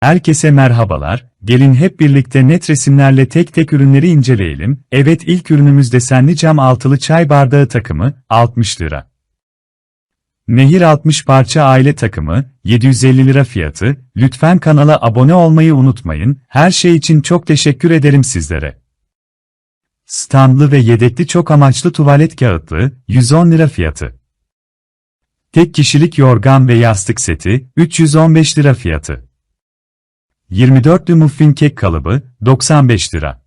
Herkese merhabalar, gelin hep birlikte net resimlerle tek tek ürünleri inceleyelim. Evet ilk ürünümüz desenli cam altılı çay bardağı takımı, 60 lira. Nehir 60 parça aile takımı, 750 lira fiyatı. Lütfen kanala abone olmayı unutmayın. Her şey için çok teşekkür ederim sizlere. Standlı ve yedekli çok amaçlı tuvalet kağıtlı, 110 lira fiyatı. Tek kişilik yorgan ve yastık seti, 315 lira fiyatı. 24'lü muffin kek kalıbı, 95 lira.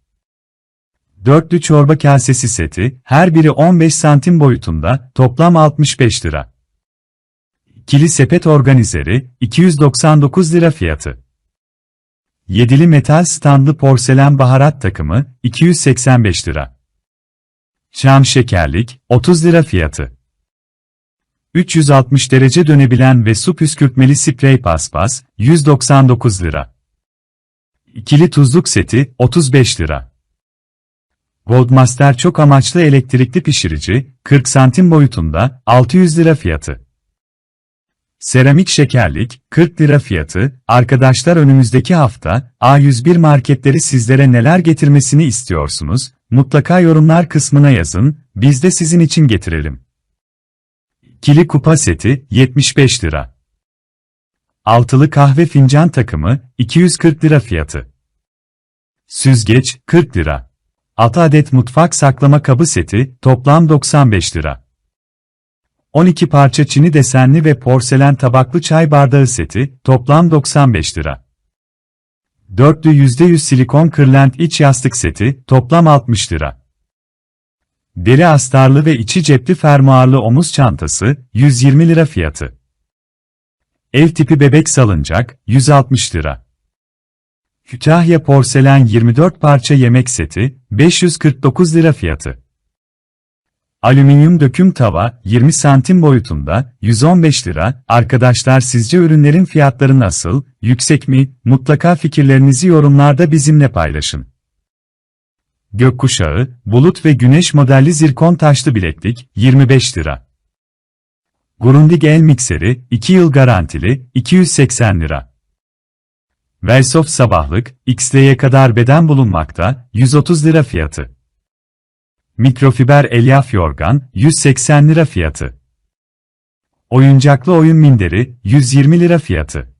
Dörtlü çorba kasesi seti, her biri 15 santim boyutunda, toplam 65 lira. İkili sepet organizeri, 299 lira fiyatı. Yedili metal standlı porselen baharat takımı, 285 lira. Şam şekerlik, 30 lira fiyatı. 360 derece dönebilen ve su püskürtmeli sprey paspas, 199 lira. İkili tuzluk seti, 35 lira. Goldmaster çok amaçlı elektrikli pişirici, 40 santim boyutunda, 600 lira fiyatı. Seramik şekerlik, 40 lira fiyatı. Arkadaşlar önümüzdeki hafta, A101 marketleri sizlere neler getirmesini istiyorsunuz? Mutlaka yorumlar kısmına yazın, biz de sizin için getirelim. İkili kupa seti, 75 lira. Altılı kahve fincan takımı, 240 lira fiyatı. Süzgeç, 40 lira. 6 adet mutfak saklama kabı seti, toplam 95 lira. 12 parça çini desenli ve porselen tabaklı çay bardağı seti, toplam 95 lira. Dörtlü %100 silikon kırlent iç yastık seti, toplam 60 lira. Deri astarlı ve içi cepli fermuarlı omuz çantası, 120 lira fiyatı. Ev tipi bebek salıncak, 160 lira. Kütahya porselen 24 parça yemek seti, 549 lira fiyatı. Alüminyum döküm tava, 20 santim boyutunda, 115 lira. Arkadaşlar sizce ürünlerin fiyatları nasıl, yüksek mi? Mutlaka fikirlerinizi yorumlarda bizimle paylaşın. Gökkuşağı, bulut ve güneş modelli zirkon taşlı bileklik, 25 lira. Grundig el mikseri, 2 yıl garantili, 280 lira. Velsoft sabahlık, XL'ye kadar beden bulunmakta, 130 lira fiyatı. Mikrofiber elyaf yorgan, 180 lira fiyatı. Oyuncaklı oyun minderi, 120 lira fiyatı.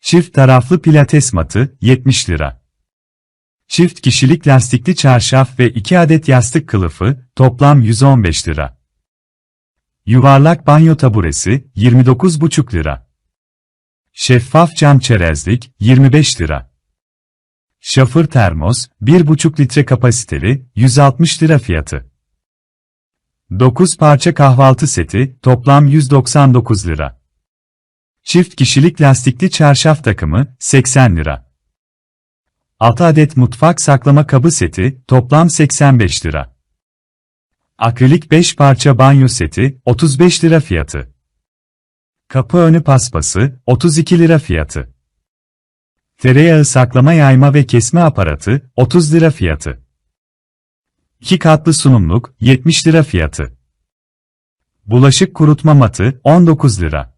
Çift taraflı pilates matı, 70 lira. Çift kişilik lastikli çarşaf ve 2 adet yastık kılıfı, toplam 115 lira. Yuvarlak banyo taburesi, 29,5 lira. Şeffaf cam çerezlik, 25 lira. Şafır termos, 1,5 litre kapasiteli, 160 lira fiyatı. 9 parça kahvaltı seti, toplam 199 lira. Çift kişilik lastikli çarşaf takımı, 80 lira. 6 adet mutfak saklama kabı seti, toplam 85 lira. Akrilik 5 parça banyo seti, 35 lira fiyatı. Kapı önü paspası, 32 lira fiyatı. Tereyağı saklama yayma ve kesme aparatı, 30 lira fiyatı. 2 katlı sunumluk, 70 lira fiyatı. Bulaşık kurutma matı, 19 lira.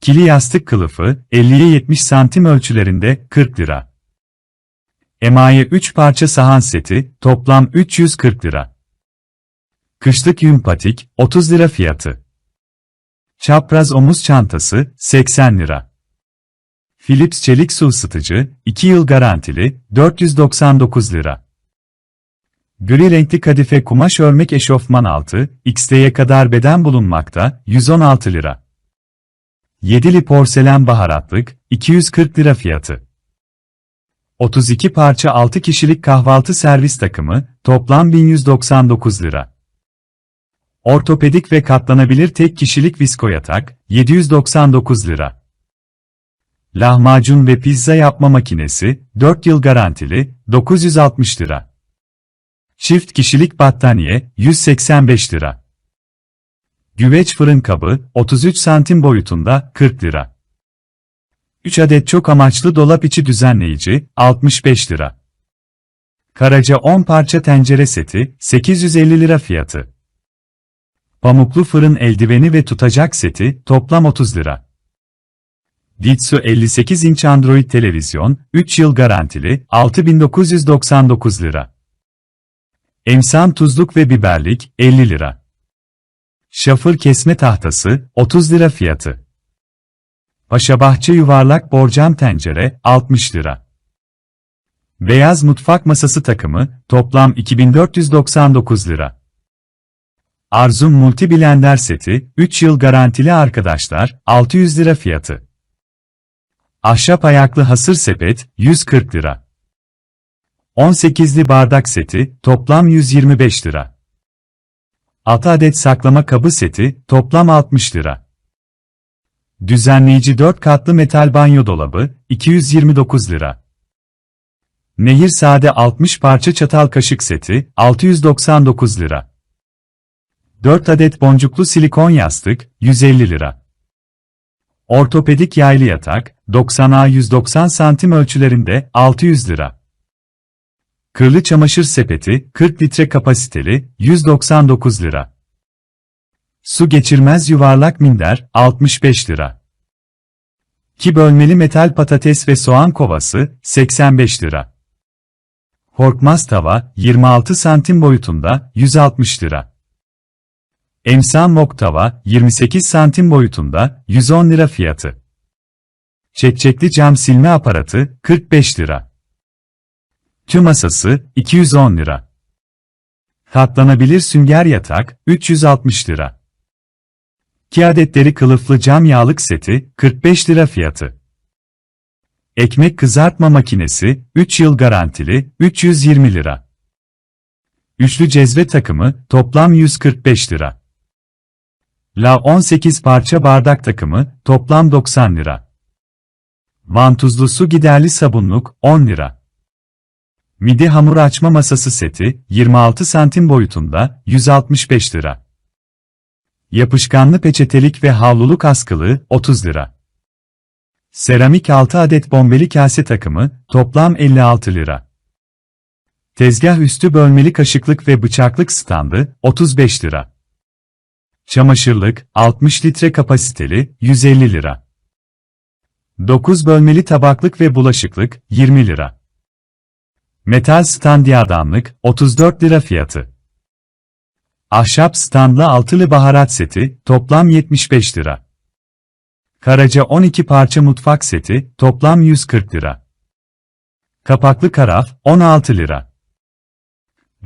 Kili yastık kılıfı, 50'ye 70 santim ölçülerinde, 40 lira. Emaye 3 parça sahan seti, toplam 340 lira. Kışlık yün patik, 30 lira fiyatı. Çapraz omuz çantası, 80 lira. Philips çelik su ısıtıcı, 2 yıl garantili, 499 lira. Gri renkli kadife kumaş örmek eşofman altı, XT'ye kadar beden bulunmakta, 116 lira. Yedili porselen baharatlık, 240 lira fiyatı. 32 parça 6 kişilik kahvaltı servis takımı, toplam 1199 lira. Ortopedik ve katlanabilir tek kişilik visko yatak, 799 lira. Lahmacun ve pizza yapma makinesi, 4 yıl garantili, 960 lira. Çift kişilik battaniye, 185 lira. Güveç fırın kabı, 33 santim boyutunda, 40 lira. 3 adet çok amaçlı dolap içi düzenleyici, 65 lira. Karaca 10 parça tencere seti, 850 lira fiyatı. Pamuklu fırın eldiveni ve tutacak seti, toplam 30 lira. Litsu 58 inç Android televizyon, 3 yıl garantili, 6999 lira. Emsan tuzluk ve biberlik, 50 lira. Şafır kesme tahtası, 30 lira fiyatı. Paşabahçe yuvarlak borcam tencere, 60 lira. Beyaz mutfak masası takımı, toplam 2499 lira. Arzum Multi Blender seti, 3 yıl garantili arkadaşlar, 600 lira fiyatı. Ahşap ayaklı hasır sepet, 140 lira. 18'li bardak seti, toplam 125 lira. 6 adet saklama kabı seti, toplam 60 lira. Düzenleyici 4 katlı metal banyo dolabı, 229 lira. Nehir sade 60 parça çatal kaşık seti, 699 lira. 4 adet boncuklu silikon yastık, 150 lira. Ortopedik yaylı yatak, 90'a 190 santim ölçülerinde, 600 lira. Kırlı çamaşır sepeti, 40 litre kapasiteli, 199 lira. Su geçirmez yuvarlak minder, 65 lira. 2 bölmeli metal patates ve soğan kovası, 85 lira. Korkmaz tava, 26 santim boyutunda, 160 lira. Emsan mok tava, 28 santim boyutunda, 110 lira fiyatı. Çekçekli cam silme aparatı, 45 lira. Tüm masası, 210 lira. Katlanabilir sünger yatak, 360 lira. 2 adetleri kılıflı cam yağlık seti, 45 lira fiyatı. Ekmek kızartma makinesi, 3 yıl garantili, 320 lira. Üçlü cezve takımı, toplam 145 lira. La 18 parça bardak takımı, toplam 90 lira. Vantuzlu su giderli sabunluk, 10 lira. Midi hamur açma masası seti, 26 santim boyutunda, 165 lira. Yapışkanlı peçetelik ve havluluk askılı, 30 lira. Seramik 6 adet bombeli kase takımı, toplam 56 lira. Tezgah üstü bölmeli kaşıklık ve bıçaklık standı, 35 lira. Çamaşırlık, 60 litre kapasiteli, 150 lira. 9 bölmeli tabaklık ve bulaşıklık, 20 lira. Metal standyardamlık, 34 lira fiyatı. Ahşap standlı altılı baharat seti, toplam 75 lira. Karaca 12 parça mutfak seti, toplam 140 lira. Kapaklı karaf, 16 lira.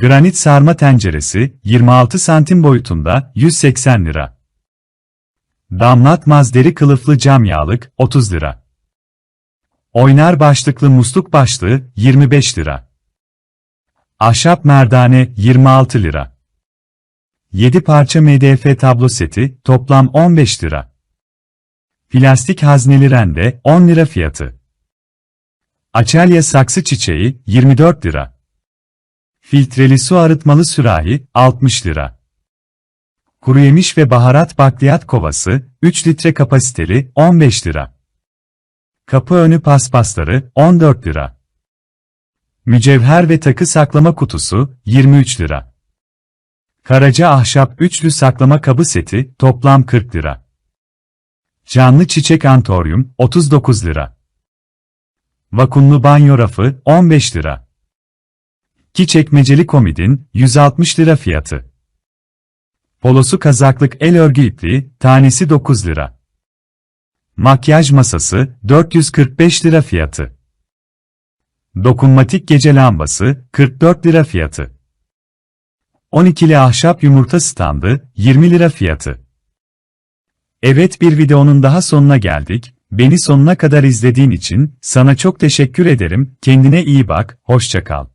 Granit sarma tenceresi, 26 santim boyutunda, 180 lira. Damlatmaz deri kılıflı cam yağlık, 30 lira. Oynar başlıklı musluk başlığı, 25 lira. Ahşap merdane, 26 lira. 7 parça MDF tablo seti, toplam 15 lira. Plastik hazneli rende, 10 lira fiyatı. Açelya saksı çiçeği, 24 lira. Filtreli su arıtmalı sürahi, 60 lira. Kuru yemiş ve baharat bakliyat kovası, 3 litre kapasiteli, 15 lira. Kapı önü paspasları, 14 lira. Mücevher ve takı saklama kutusu, 23 lira. Karaca ahşap üçlü saklama kabı seti, toplam 40 lira. Canlı çiçek antoryum, 39 lira. Vakumlu banyo rafı, 15 lira. Ki çekmeceli komidin, 160 lira fiyatı. Polosu kazaklık el örgü ipliği, tanesi 9 lira. Makyaj masası, 445 lira fiyatı. Dokunmatik gece lambası, 44 lira fiyatı. 12'li ahşap yumurta standı, 20 lira fiyatı. Evet bir videonun daha sonuna geldik. Beni sonuna kadar izlediğin için sana çok teşekkür ederim. Kendine iyi bak, hoşça kal.